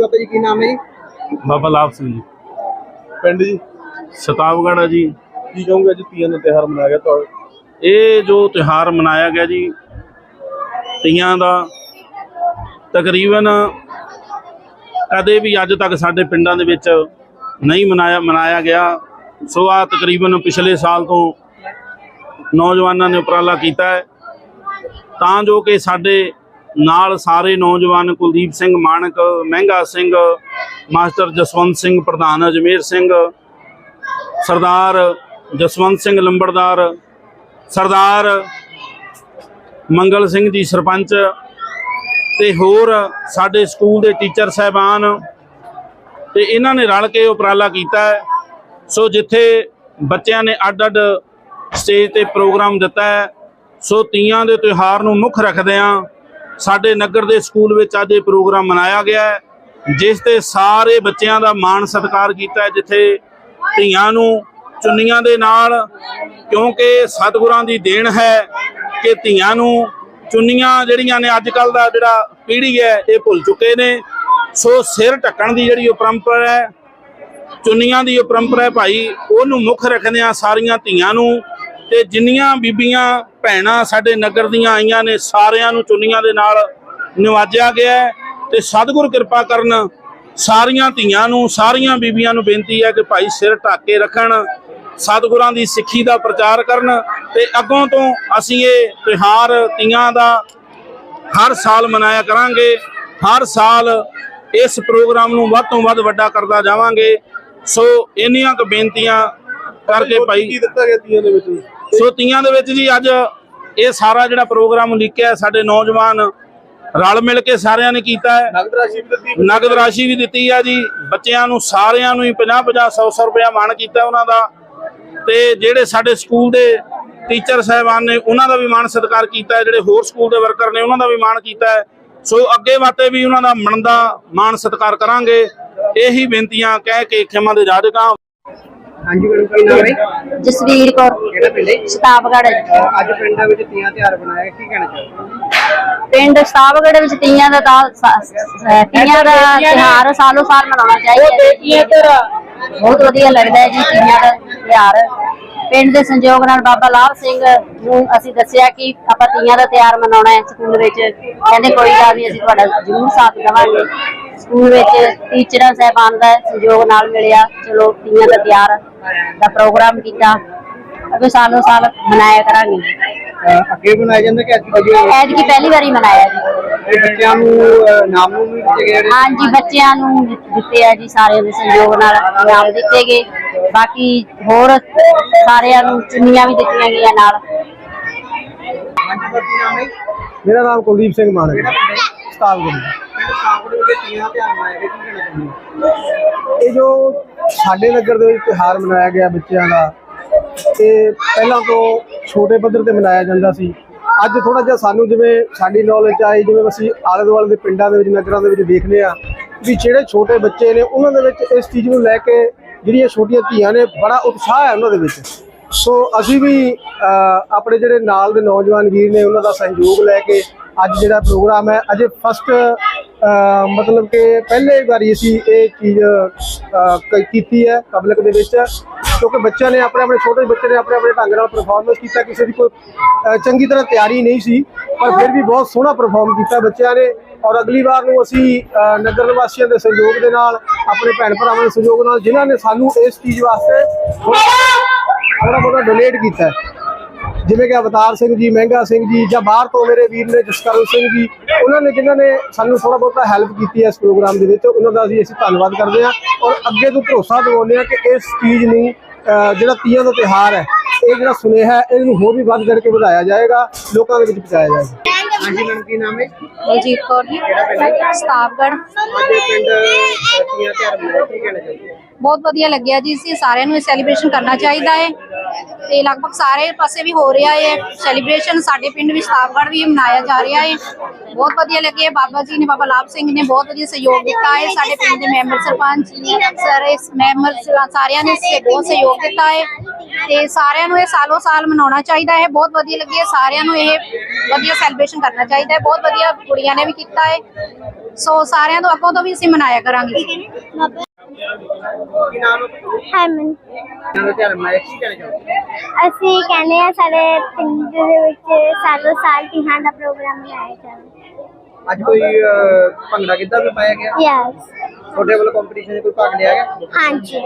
ਬਾਬਾ ਜੀ ਕੀ ਨਾਮ ਹੈ ਜੀ? ਬਾਬਾ ਲਾਭ ਸਿੰਘ ਜੀ। ਪਿੰਡ ਜੀ? ਸਤਾਵਗੜ੍ਹ ਆ ਜੀ। ਕੀ ਕਹੋਗੇ ਅੱਜ ਤੀਆਂ ਦਾ ਤਿਉਹਾਰ ਮਨਾਇਆ ਗਿਆ ਤੁਹਾਡੇ? ਇਹ ਜੋ ਤਿਉਹਾਰ ਮਨਾਇਆ ਗਿਆ ਜੀ ਤੀਆਂ ਦਾ ਤਕਰੀਬਨ ਕਦੇ ਵੀ ਅੱਜ ਤੱਕ ਸਾਡੇ ਪਿੰਡਾਂ ਦੇ ਵਿੱਚ ਨਹੀਂ ਮਨਾਇਆ ਮਨਾਇਆ ਗਿਆ। ਸੋ ਆ ਤਕਰੀਬਨ ਪਿਛਲੇ ਸਾਲ ਤੋਂ ਨੌਜਵਾਨਾਂ ਨੇ ਉਪਰਾਲਾ ਕੀਤਾ ਹੈ। ਤਾਂ ਜੋ ਕਿ ਸਾਡੇ ਨਾਲ ਸਾਰੇ ਨੌਜਵਾਨ ਕੁਲਦੀਪ ਸਿੰਘ ਮਾਨਕ ਮਹਿੰਗਾ ਸਿੰਘ, ਮਾਸਟਰ ਜਸਵੰਤ ਸਿੰਘ, ਪ੍ਰਧਾਨ ਅਜਮੇਰ ਸਿੰਘ, ਸਰਦਾਰ ਜਸਵੰਤ ਸਿੰਘ ਲੰਬੜਦਾਰ, ਸਰਦਾਰ ਮੰਗਲ ਸਿੰਘ ਜੀ ਸਰਪੰਚ ਤੇ ਹੋਰ ਸਾਡੇ ਸਕੂਲ ਦੇ ਟੀਚਰ ਸਹਿਬਾਨ ਤੇ ਇਹਨਾਂ ਨੇ ਰਲ ਕੇ ਉਪਰਾਲਾ ਕੀਤਾ ਸੋ ਜਿੱਥੇ ਬੱਚਿਆਂ ਨੇ ਅੱਡ-ਅੱਡ ਸਟੇਜ ਤੇ ਪ੍ਰੋਗਰਾਮ ਦਿੱਤਾ ਸੋ ਤੀਆਂ ਦੇ ਤਿਉਹਾਰ ਨੂੰ ਮੁੱਖ ਰੱਖਦਿਆਂ ਸਾਡੇ ਨਗਰ ਦੇ ਸਕੂਲ ਵਿੱਚ ਅੱਜ ਇਹ ਪ੍ਰੋਗਰਾਮ ਮਨਾਇਆ ਗਿਆ ਹੈ, ਜਿਸ ਤੇ ਸਾਰੇ ਬੱਚਿਆਂ ਦਾ ਮਾਣ ਸਤਿਕਾਰ ਕੀਤਾ ਜਿੱਥੇ ਧੀਆਂ ਨੂੰ ਚੁੰਨੀਆਂ ਦੇ ਨਾਲ, ਕਿਉਂਕਿ ਸਤਿਗੁਰਾਂ ਦੀ ਦੇਣ ਹੈ ਕਿ ਧੀਆਂ ਨੂੰ ਚੁੰਨੀਆਂ ਜਿਹੜੀਆਂ ਨੇ ਅੱਜ ਕੱਲ ਦਾ ਜਿਹੜਾ ਪੀੜ੍ਹੀ ਹੈ, ਇਹ ਭੁੱਲ ਚੁੱਕੇ ਨੇ। ਸੋ ਸਿਰ ਢੱਕਣ ਦੀ ਜਿਹੜੀ ਉਹ ਪਰੰਪਰਾ ਹੈ, ਚੁੰਨੀਆਂ ਦੀ ਉਹ ਪਰੰਪਰਾ ਹੈ ਭਾਈ, ਉਹਨੂੰ ਮੁੱਖ ਰੱਖਦਿਆਂ ਸਾਰੀਆਂ ਧੀਆਂ ਨੂੰ ਤੇ ਜਿੰਨੀਆਂ ਬੀਬੀਆਂ ਭੈਣਾਂ ਸਾਡੇ ਨਗਰ ਦੀਆਂ ਆਈਆਂ ਨੇ, ਸਾਰਿਆਂ ਨੂੰ ਚੁੰਨੀਆਂ ਦੇ ਨਾਲ ਨਿਵਾਜਿਆ ਗਿਆ ਹੈ ਤੇ ਸਤਿਗੁਰ ਕਿਰਪਾ ਕਰਨ ਸਾਰੀਆਂ ਧੀਆਂ ਨੂੰ, ਸਾਰੀਆਂ ਬੀਬੀਆਂ ਨੂੰ ਬੇਨਤੀ ਹੈ ਕਿ ਭਾਈ ਸਿਰ ਢੱਕ ਕੇ ਰੱਖਣ, ਸਤਿਗੁਰਾਂ ਦੀ ਸਿੱਖੀ ਦਾ ਪ੍ਰਚਾਰ ਕਰਨ ਤੇ ਅੱਗੋਂ ਤੋਂ ਅਸੀਂ ਇਹ ਤਿਉਹਾਰ ਤੀਆਂ ਦਾ ਹਰ ਸਾਲ ਮਨਾਇਆ ਕਰਾਂਗੇ, ਹਰ ਸਾਲ ਇਸ ਪ੍ਰੋਗਰਾਮ ਨੂੰ ਵੱਧ ਤੋਂ ਵੱਧ ਵੱਡਾ ਕਰਦਾ ਜਾਵਾਂਗੇ। ਸੋ ਇੰਨੀਆਂ ਕੁ ਬੇਨਤੀਆਂ ਕਰਕੇ ਕੀ ਭਾਈ ਦਿੱਤਾ ਗਿਆ ਤੀਆਂ ਦੇ ਵਿੱਚ? ਸੋ ਤੀਆਂ ਦੇ ਵਿੱਚ ਜੀ ਅੱਜ ਇਹ ਸਾਰਾ ਜਿਹੜਾ ਪ੍ਰੋਗਰਾਮ ਲਿਖਿਆ ਸਾਡੇ ਨੌਜਵਾਨ ਰਲ ਮਿਲ ਕੇ ਸਾਰਿਆਂ ਨੇ ਕੀਤਾ ਹੈ। ਨਗਦ ਰਾਸ਼ੀ ਵੀ ਦਿੱਤੀ ਨਗਦ ਰਾਸ਼ੀ ਵੀ ਦਿੱਤੀ ਆ ਜੀ। ਬੱਚਿਆਂ ਨੂੰ ਸਾਰਿਆਂ ਨੂੰ ਹੀ 50 50 100 100 ਰੁਪਇਆ ਮਾਣ ਕੀਤਾ ਉਹਨਾਂ ਦਾ। ਤੇ ਜਿਹੜੇ ਸਾਡੇ ਸਕੂਲ ਦੇ ਟੀਚਰ ਸਹਿਬਾਨ ਨੇ ਉਹਨਾਂ ਦਾ ਵੀ ਮਾਣ ਸਤਿਕਾਰ ਕੀਤਾ ਹੈ। ਜਿਹੜੇ ਹੋਰ ਸਕੂਲ ਦੇ ਵਰਕਰ ਨੇ ਉਹਨਾਂ ਦਾ ਵੀ ਮਾਣ ਕੀਤਾ ਹੈ। ਸੋ ਅੱਗੇ ਵਾਤੇ ਵੀ ਉਹਨਾਂ ਦਾ ਮਨ ਦਾ ਮਾਣ ਸਤਿਕਾਰ ਕਰਾਂਗੇ। ਇਹੀ ਬੇਨਤੀਆਂ ਕਹਿ ਕੇ ਖਿਮਾ ਦੇ ਰਾਜਕਾਂ ਹਾਂਜੀ ਮੈਡਮ ਕੀ ਨਾਮ ਹੈ? ਜਸਵੀਰ ਕੌਰ। ਕਿਹੜਾ ਪਿੰਡ ਹੈ? ਸਤਾਵਗੜ ਅਹ ਅੱਜ ਪਿੰਡਾਂ ਵਿੱਚ ਤੀਆਂ ਤਿਉਹਾਰ ਮਨਾਇਆ ਕੀ ਕਹਿਣਾ ਚਾਹੁੰਦੇ ਪਿੰਡ ਸਤਾਵਗੜ ਵਿੱਚ ਤੀਆਂ ਦਾ ਤਾਂ ਸ- ਸ- ਤੀਆਂ ਦਾ ਤਿਉਹਾਰ ਸਾਲੋ ਸਾਲ ਮਨਾਉਣਾ ਚਾਹੀਦਾ ਹੈ ਬਹੁਤ ਵਧੀਆ ਲੱਗਦਾ ਹੈ ਜੀ ਤੀਆਂ ਦਾ ਤਿਉਹਾਰ। ਪਿੰਡ ਦੇ ਸੰਯੋਗ ਨਾਲ ਬਾਬਾ ਲਾਭ ਸਿੰਘ ਨੂੰ ਅਸੀਂ ਦੱਸਿਆ ਕਿ ਆਪਾਂ ਤੀਆਂ ਦਾ ਤਿਉਹਾਰ ਮਨਾਉਣਾ ਹੈ ਸਕੂਲ ਵਿੱਚ। ਕਹਿੰਦੇ ਕੋਈ ਗੱਲ ਨਹੀਂ ਅਸੀਂ ਤੁਹਾਡਾ ਜ਼ਰੂਰ ਸਾਥ ਦੇਵਾਂਗੇ। ਸਕੂਲ ਵਿੱਚ ਟੀਚਰਾਂ ਸਹਿਬਾਨ ਦਾ ਸੰਯੋਗ ਨਾਲ ਮਿਲਿਆ। ਚਲੋ ਤੀਆਂ ਦਾ ਤਿਉਹਾਰ ਦਾ ਪ੍ਰੋਗਰਾਮ ਕੀਤਾ। ਅੱਗੇ ਸਾਲੋ ਸਾਲ ਮਨਾਇਆ ਕਰਾਂਗੇ। ਅਹ ਅੱਗੇ ਬਣਾਇਆ ਜਾਂਦਾ ਕਿ ਅੱਜ ਵਧੀਆ ਐਤਕੀ ਪਹਿਲੀ ਵਾਰੀ ਮਨਾਇਆ ਜੀ। ਇਹ ਬੱਚਿਆਂ ਨੂੰ ਅਹ ਨਾਮ ਨੂੰ ਵੀ ਦਿੱਤੇ ਗਏ ਨੇ? ਹਾਂਜੀ ਬੱਚਿਆਂ ਨੂੰ ਦਿੱ- ਦਿੱਤੇ ਆ ਜੀ ਸਾਰਿਆਂ ਦੇ ਸਹਿਯੋਗ ਨਾਲ ਇਨਾਮ ਦਿੱਤੇ ਗਏ। ਬਾਕੀ ਹੋਰ ਸਾਰਿਆਂ ਨੂੰ ਚੁੰਨੀਆਂ ਵੀ ਦਿੱਤੀਆਂ ਗਈਆਂ ਨਾਲ। ਕੀ ਨਾਮ ਹੈ? ਮੇਰਾ ਨਾਮ ਕੁਲਦੀਪ ਸਿੰਘ ਪਿੰਡ ਹੈ? ਸਤਾਵਗੜ ਪਿੰਡ ਸਾਹਪੁਰ ਵਿੱਚ ਤੀਆਂ ਤਿਉਹਾਰ ਮਨਾਇਆ ਗਿਆ ਕੀ ਕਹਿਣਾ ਚਾਹੁੰਦੇ ਹੋ? ਇਹ ਜੋ ਸਾਡੇ ਨਗਰ ਦੇ ਵਿੱਚ ਤਿਉਹਾਰ ਮਨਾਇਆ ਗਿਆ ਬੱਚਿਆਂ ਦਾ। ਤੇ ਪਹਿਲਾਂ ਤੋਂ ਛੋਟੇ ਪੱਧਰ ਤੇ ਮਨਾਇਆ ਜਾਂਦਾ ਸੀ। ਅੱਜ ਥੋੜਾ ਜਿਹਾ ਸਾਨੂੰ ਜਿਵੇਂ ਸਾਡੀ ਨੌਲੇਜ ਆਈ, ਜਿਵੇਂ ਅਸੀਂ ਆਲੇ ਦੁਆਲੇ ਦੇ ਪਿੰਡਾਂ ਦੇ ਵਿੱਚ, ਨਗਰਾਂ ਦੇ ਵਿੱਚ ਦੇਖਦੇ ਆ ਵੀ ਜਿਹੜੇ ਛੋਟੇ ਬੱਚੇ ਨੇ, ਉਹਨਾਂ ਦੇ ਵਿੱਚ ਇਸ ਚੀਜ਼ ਨੂੰ ਲੈ ਕੇ ਜਿਹੜੀਆਂ ਛੋਟੀਆਂ ਧੀਆਂ ਨੇ, ਬੜਾ ਉਤਸ਼ਾਹ ਹੈ ਉਹਨਾਂ ਦੇ ਵਿੱਚ। ਸੋ ਅਸੀਂ ਵੀ ਆਪਣੇ ਜਿਹੜੇ ਨਾਲ ਦੇ ਨੌਜਵਾਨ ਵੀਰ ਨੇ, ਉਹਨਾਂ ਦਾ ਸਹਿਯੋਗ ਲੈ ਕੇ ਅੱਜ ਜਿਹੜਾ ਪ੍ਰੋਗਰਾਮ ਹੈ, ਅਜੇ ਫਸਟ ਮਤਲਬ ਕਿ ਪਹਿਲੇ ਵਾਰੀ ਅਸੀਂ ਇਹ ਚੀਜ਼ ਕੀਤੀ ਹੈ ਪਬਲਿਕ ਦੇ ਵਿੱਚ, ਕਿਉਂਕਿ ਬੱਚਿਆਂ ਨੇ ਆਪਣੇ ਆਪਣੇ, ਛੋਟੇ ਬੱਚੇ ਨੇ ਆਪਣੇ ਆਪਣੇ ਢੰਗ ਨਾਲ ਪਰਫਾਰਮੈਂਸ ਕੀਤਾ, ਕਿਸੇ ਦੀ ਕੋਈ ਚੰਗੀ ਤਰ੍ਹਾਂ ਤਿਆਰੀ ਨਹੀਂ ਸੀ, ਪਰ ਫਿਰ ਵੀ ਬਹੁਤ ਸੋਹਣਾ ਪਰਫਾਰਮ ਕੀਤਾ ਬੱਚਿਆਂ ਨੇ ਔਰ ਅਗਲੀ ਵਾਰ ਨੂੰ ਅਸੀਂ ਨਗਰ ਨਿਵਾਸੀਆਂ ਦੇ ਸਹਿਯੋਗ ਦੇ ਨਾਲ, ਆਪਣੇ ਭੈਣ ਭਰਾਵਾਂ ਦੇ ਸਹਿਯੋਗ ਨਾਲ ਜਿਨ੍ਹਾਂ ਨੇ ਸਾਨੂੰ ਇਸ ਚੀਜ਼ ਵਾਸਤੇ ਥੋੜਾ ਬਹੁਤਾ ਡੋਨੇਟ ਕੀਤਾ ਜਿਵੇਂ ਕਿ ਅਵਤਾਰ ਸਿੰਘ ਜੀ ਮਹਿੰਗਾ ਸਿੰਘ ਜੀ ਜਾਂ ਬਾਹਰ ਤੋਂ ਮੇਰੇ ਵੀਰ ਨੇ ਜਸਕਰਨ ਸਿੰਘ ਜੀ ਉਹਨਾਂ ਨੇ ਜਿਨ੍ਹਾਂ ਨੇ ਸਾਨੂੰ ਥੋੜਾ ਬਹੁਤਾ ਹੈਲਪ ਕੀਤੀ ਹੈ ਇਸ ਪ੍ਰੋਗਰਾਮ ਦੇ ਵਿੱਚ ਉਹਨਾਂ ਦਾ ਅਸੀਂ ਅਸੀਂ ਧੰਨਵਾਦ ਕਰਦੇ ਹਾਂ ਔਰ ਅੱਗੇ ਤੋਂ ਭਰੋਸਾ ਦਿਵਾਉਂਦੇ ਹਾਂ ਕਿ ਇਸ ਚੀਜ਼ ਨੂੰ ਜਿਹੜਾ ਤੀਆਂ ਦਾ ਤਿਉਹਾਰ ਹੈ ਇਹ ਜਿਹੜਾ ਸੁਨੇਹਾ ਹੈ ਇਹਨੂੰ ਹੋਰ ਵੀ ਵੱਧ ਕਰਕੇ ਵਧਾਇਆ ਜਾਏਗਾ ਲੋਕਾਂ ਦੇ ਵਿੱਚ ਪਹੁੰਚਾਇਆ ਜਾਏਗਾ। ਹਾਂਜੀ ਮੈਡਮ ਕੀ ਨਾਮ ਹੈ? ਬਲਜੀਤ ਕੌਰ ਜੀ ਕਿਹੜਾ ਪਿੰਡ ਤੀਆਂ ਤਿਉਹਾਰ ਮਨਾਇਆ ਕੀ ਕਹਿਣਾ ਚਾਹੁੰਦੇ? ਬਹੁਤ ਵਧੀਆ ਲੱਗਿਆ ਜੀ ਸੀ ਸਾਰਿਆਂ ਨੂੰ ਇਹ ਸੈਲੀਬ੍ਰੇਸ਼ਨ ਕਰਨਾ ਚਾਹੀਦਾ ਹੈ। ਤੇ ਲਗਭਗ ਸਾਰੇ ਪਾਸੇ ਵੀ ਹੋ ਰਿਹਾ ਹੈ ਸੈਲੀਬ੍ਰੇਸ਼ਨ ਸਾਡੇ ਪਿੰਡ ਵਿੱਚ ਸਤਾਵਗੜ੍ਹ ਵੀ ਮਨਾਇਆ ਜਾ ਰਿਹਾ ਹੈ ਬਹੁਤ ਵਧੀਆ ਲੱਗਿਆ ਬਾਬਾ ਜੀ ਨੇ, ਬਾਬਾ ਲਾਭ ਸਿੰਘ ਨੇ ਬਹੁਤ ਵਧੀਆ ਸਹਿਯੋਗ ਦਿੱਤਾ ਹੈ ਸਾਡੇ ਪਿੰਡ ਦੇ ਮੈਂਬਰ ਸਰਪੰਚ ਸਰ ਮੈਂਬਰ ਸਾਰਿਆਂ ਨੇ ਬਹੁਤ ਸਹਿਯੋਗ ਦਿੱਤਾ ਹੈ ਤੇ ਸਾਰਿਆਂ ਨੂੰ ਇਹ ਸਾਲੋ ਸਾਲ ਮਨਾਉਣਾ ਚਾਹੀਦਾ ਹੈ ਬਹੁਤ ਵਧੀਆ ਲੱਗਿਆ ਸਾਰਿਆਂ ਨੂੰ ਇਹ ਵਧੀਆ ਸੈਲੀਬ੍ਰੇਸ਼ਨ ਕਰਨਾ ਚਾਹੀਦਾ ਹੈ ਬਹੁਤ ਵਧੀਆ ਕੁੜੀਆਂ ਨੇ ਵੀ ਕੀਤਾ ਹੈ ਸੋ ਸਾਰਿਆਂ ਤੋਂ ਅੱਗੋਂ ਤੋਂ ਵੀ ਅਸੀਂ ਮਨਾਇਆ ਕਰਾਂਗੇ। ਅਸੀਂ ਕਹਿੰਦੇ ਆ ਸਾਡੇ ਪਿੰਡ ਦੇ ਵਿੱਚ ਸਾਲੋ ਸਾਲ ਤਿਹਾਂ ਦਾ ਪ੍ਰੋਗਰਾਮ ਮਨਾਇਆ ਜਾਵੇ ਅੱਜ ਕੋਈ ਭੰਗੜਾ ਕਿੱਦਾਂ ਵੀ ਪਾਇਆ ਗਿਆ? ਯੈਸ ਤੁਹਾਡੇ ਵੱਲੋਂ ਕੰਪੀਟੀਸ਼ਨ 'ਚ ਕੋਈ ਭਾਗ ਲਿਆ ਗਿਆ? ਹਾਂਜੀ।